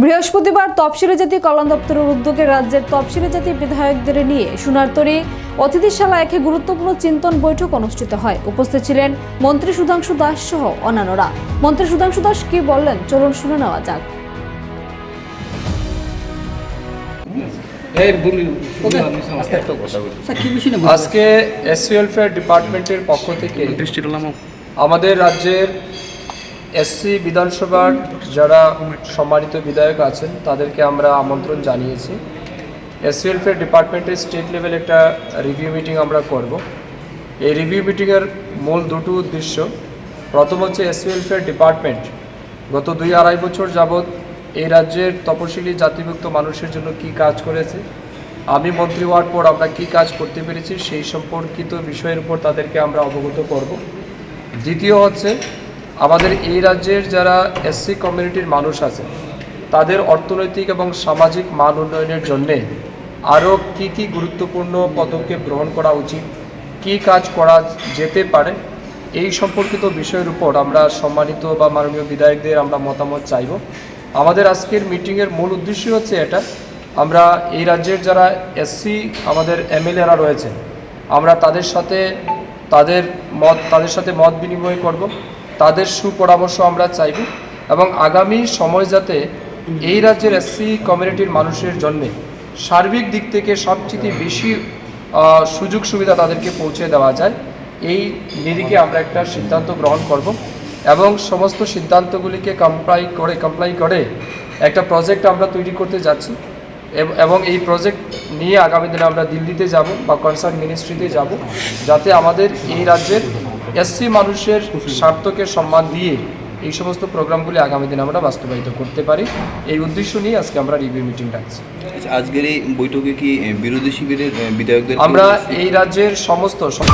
বৃহস্পতিবার তফসিলি জাতি কল্যাণ দপ্তরের উদ্যোগে রাজ্যের তফসিলি জাতি বিধায়কদের নিয়ে সোনারতরী অতিথিশালা একে গুরুত্বপূর্ণ চিন্তন বৈঠক অনুষ্ঠিত হয়। উপস্থিত ছিলেন মন্ত্রী সুধাংশু দাস সহ অন্যান্যরা। মন্ত্রী সুধাংশু দাস কি বললেন? চলুন শুনে নেওয়া যাক। বলি আজকে এস ওয়েলফেয়ার ডিপার্টমেন্টের পক্ষ থেকে আমাদের রাজ্যের এসসি বিধানসভার যারা সম্মানিত বিধায়ক আছেন, তাদেরকে আমরা আমন্ত্রণ জানিয়েছি। এস ওয়েলফেয়ার ডিপার্টমেন্টের স্টেট লেভেল একটা রিভিউ মিটিং আমরা করব। এই রিভিউ মিটিংয়ের মূল দুটো উদ্দেশ্য, প্রথম হচ্ছে এস ওয়েলফেয়ার ডিপার্টমেন্ট গত দুই আড়াই বছর যাবৎ এই রাজ্যের তপশিলি জাতিভুক্ত মানুষের জন্য কি কাজ করেছে, আমি মন্ত্রী হওয়ার পর আমরা কি কাজ করতে পেরেছি সেই সম্পর্কিত বিষয়ের উপর তাদেরকে আমরা অবগত করব। দ্বিতীয় হচ্ছে আমাদের এই রাজ্যের যারা এসসি কমিউনিটির মানুষ আছে, তাদের অর্থনৈতিক এবং সামাজিক মান উন্নয়নের জন্যে আরও কি কি গুরুত্বপূর্ণ পদক্ষেপ গ্রহণ করা উচিত, কি কাজ করা যেতে পারে, এই সম্পর্কিত বিষয়ের উপর আমরা সম্মানিত বা মাননীয় বিধায়কদের আমরা মতামত চাইব। আমাদের আজকের মিটিংয়ের মূল উদ্দেশ্য হচ্ছে এটা, আমরা এই রাজ্যের যারা এসসি আমাদের এমএলএরা রয়েছেন আমরা তাদের সাথে, তাদের মত, তাদের সাথে মত বিনিময় করব। তাদের সুপরামর্শ আমরা চাইব এবং আগামী সময় যাতে এই রাজ্যের এসসি কমিউনিটির মানুষের জন্যে সার্বিক দিক থেকে সবচেয়ে বেশি সুযোগ সুবিধা তাদেরকে পৌঁছে দেওয়া যায়, এই নিরিখে আমরা একটা সিদ্ধান্ত গ্রহণ করব এবং সমস্ত সিদ্ধান্তগুলিকে কমপ্লাই করে কমপ্লাই করে একটা প্রজেক্ট আমরা তৈরি করতে যাচ্ছি এবং এই প্রজেক্ট নিয়ে আগামী দিনে আমরা দিল্লিতে যাব বা কনসার্ন মিনিস্ট্রিতে যাব যাতে আমাদের এই রাজ্যের এসসি মানুষের স্বার্থকে সম্মান দিয়ে এই সমস্ত প্রোগ্রামগুলি আগামী দিনে আমরা বাস্তবায়িত করতে পারি। এই উদ্দেশ্য নিয়ে আজকে আমরা রিভিউ মিটিং ডাকছি। আচ্ছা, আজকের এই বৈঠকে কি বিরোধী শিবিরের বিধায়কদের আমরা এই রাজ্যের সমস্ত সম-